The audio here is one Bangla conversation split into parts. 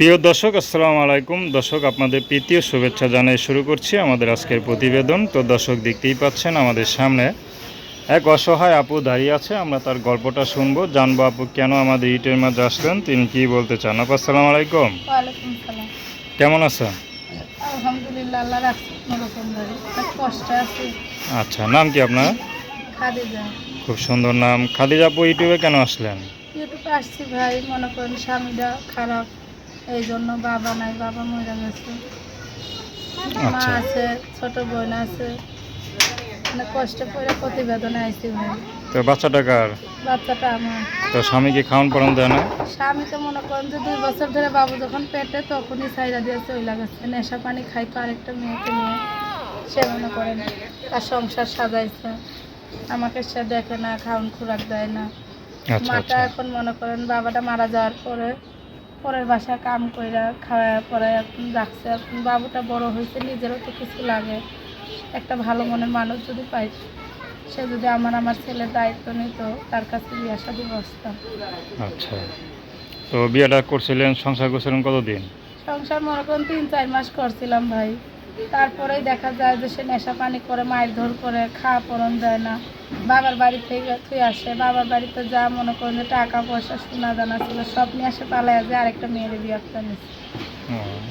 প্রিয় দর্শক আসসালামু আলাইকুম। দর্শক আপনাদের প্রীতীয় শুভেচ্ছা জানিয়ে শুরু করছি আমাদের আজকের প্রতিবেদন। তো দর্শক দেখতেই পাচ্ছেন আমাদের সামনে এক অসহায় আপু দাঁড়িয়ে আছে। আমরা তার গল্পটা শুনব। জানব আপু কেন আমাদের ইটের মাঝে আসলেন? তিনি কি বলতে চান? আপু আসসালামু আলাইকুম। কেমন আছেন? আচ্ছা নাম কি আপনার? খুব সুন্দর নাম। খাদিজা আপু ইউটিউবে কেন আসলেন? ইউটিউবে আসছি ভাই মনে করেন স্বামীটা খারাপ। এই জন্য বাবা নাই বাবা মরে গেছে। মা আচ্ছা। আছে ছোট বোন আছে। অনেক কষ্ট করে প্রতিবেদনে আইছি ভাই। তো বাচ্চাটা কার? বাচ্চাটা আমার। তো স্বামীকে খাওয়ান পড়ান দেয় না? স্বামীকে মনে করেন যে দুই বছর ধরে বাবু যখন পেটে তখনই সাইরা দিয়ে চলে গেছে। নেশা পানি খাইতো আরেকটা মেয়েকে নিয়ে। সে মনে করেন তার সংসার সাজাইছে। আমাকে সে দেখে না খাওন খোরাক দেয় না। আচ্ছা মাটা আচ্ছা। এখন মনে করেন বাবাটা মারা যাওয়ার পরে পরের বাসায় কাম কইরা খাওয়া পরে রাখছে বাবুটা বড় হয়েছে নিজেরও তো কিছু লাগে। একটা ভালো মনের মানুষ যদি পাই সে যদি আমার আমার ছেলের দায়িত্ব নিত তার কাছে বিয়ে শাদি বসতাম। আচ্ছা। তো বিয়েটা করছিলেন সংসার করছিলেন কতদিন? সংসার মনে করেন তিন চার মাস করছিলাম ভাই। তারপরেই দেখা যায় যে সে নেশা পানি করে মায়ের ধর করে খাওয়া পরন দেয় না। বাবার বাড়ি থেকে তুই আসে বাবার বাড়িতে যা মনে করেন যে টাকা পয়সা সোনা দানা ছিল সব নিয়ে আসে পালায় যে আরেকটা মেয়ের বিয়ে নিচ্ছে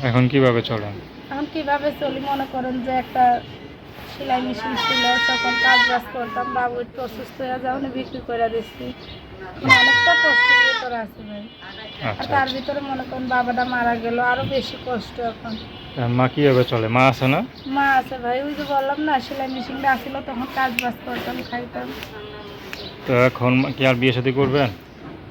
এখন কীভাবে চলেন? এখন কীভাবে চলি? মনে করেন যে একটা সেলাই মেশিন ছিল তখন কাজ বাজ করতাম বাবু একটু অসুস্থ হয়ে যাও বিক্রি করে দিচ্ছি অনেকটা কষ্টের ভিতরে আছে ভাই। আর আচ্ছা। তার ভিতরে মনে করেন বাবাটা মারা গেল আরও বেশি কষ্ট এখন। মা কীভাবে চলে? মা আছে না? মা আছে ভাই ওই যে বললাম না সেলাই মেশিনটা আসছিল তখন কাজ বাজ করতাম খাইতাম। তো এখন কি আর বিয়ে শাদী করবেন?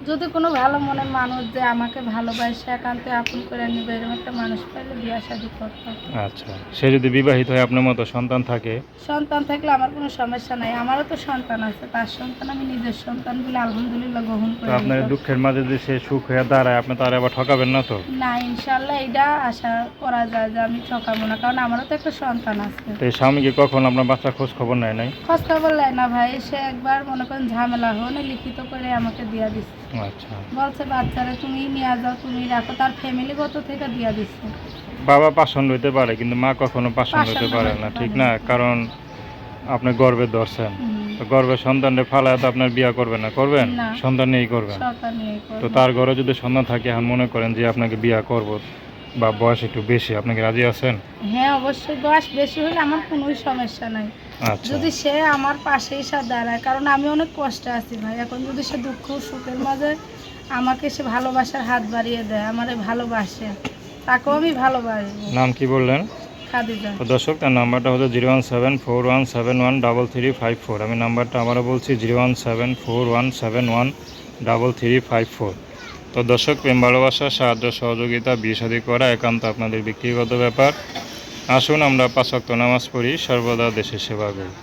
যদি কোনো ভালো মনের মানুষ যে আমাকে ভালোবাসে একান্তে আপন করে নিবে এরকম একটা মানুষ পাইলে বিয়া শাদি করতাম। আচ্ছা সে যদি বিবাহিত হয় আপনার মতো সন্তান থাকে? সন্তান থাকলে আমার কোনো সমস্যা নাই আমারও তো সন্তান আছে তার সন্তান আমি নিজের সন্তান বলে আলহামদুলিল্লাহ গ্রহণ করে আপনার দুঃখের মাঝে যে সে সুখ হয়ে দাঁড়ায় আপনি তার আবার ঠকাবেন না তো? না ইনশাল্লাহ এটা আশা করা যায় যে আমি ঠকাবো না কারণ আমারও তো একটা সন্তান আছে। তো স্বামীকে কখন আপনার বাচ্চা খোঁজ খবর নেয় নাই? খোঁজ খবর নেয় না ভাই সে একবার মনে করেন ঝামেলা হলে লিখিত করে আমাকে দিয়া দিচ্ছে বলছে বাচ্চারা তুমি নিয়ে যাও তুমি রাখো তার ফ্যামিলিগত থেকে দিয়ে দিচ্ছে বাবা পাষণ্ড হইতে পারে কিন্তু মা কখনো পাষণ্ড হইতে পারে না ঠিক না। কারণ আপনি গর্বে ধরছেন। গর্বের সন্তানরে ফালায় তো আপনার বিয়া করবেন? না। করবেন। সন্তান নিয়েই করবেন। তো তার ঘরে যদি সন্ধান থাকে এখন মনে করেন যে আপনাকে বিয়া করব। বা বয়স একটু বেশি আপনি কি রাজি আছেন? হ্যাঁ অবশ্যই। বয়স বেশি হলে আমার কোনোই সমস্যা নাই। আচ্ছা। যদি সে আমার পাশে এসে দাঁড়ায় কারণ আমি অনেক কষ্টে আছি ভাই। এখন যদি সে দুঃখ সুখের মাঝে আমাকে সে ভালোবাসার হাত বাড়িয়ে দেয় আমারে ভালোবাসে তাকেও আমি ভালোবাসি। নাম কি বললেন? দর্শক তার নাম্বারটা হচ্ছে zero one seven four one seven one double three five four. আমি নাম্বারটা আবারও বলছি zero one seven four one seven one double three five four. তো দর্শক, প্রেম, ভালোবাসা, সাহায্য, সহযোগিতা, বিয়ে করা একান্ত আপনাদের ব্যক্তিগত ব্যাপার। আসুন আমরা পাঁচক্ত নামাজ পড়ি, সর্বদা দেশের সেবা করি।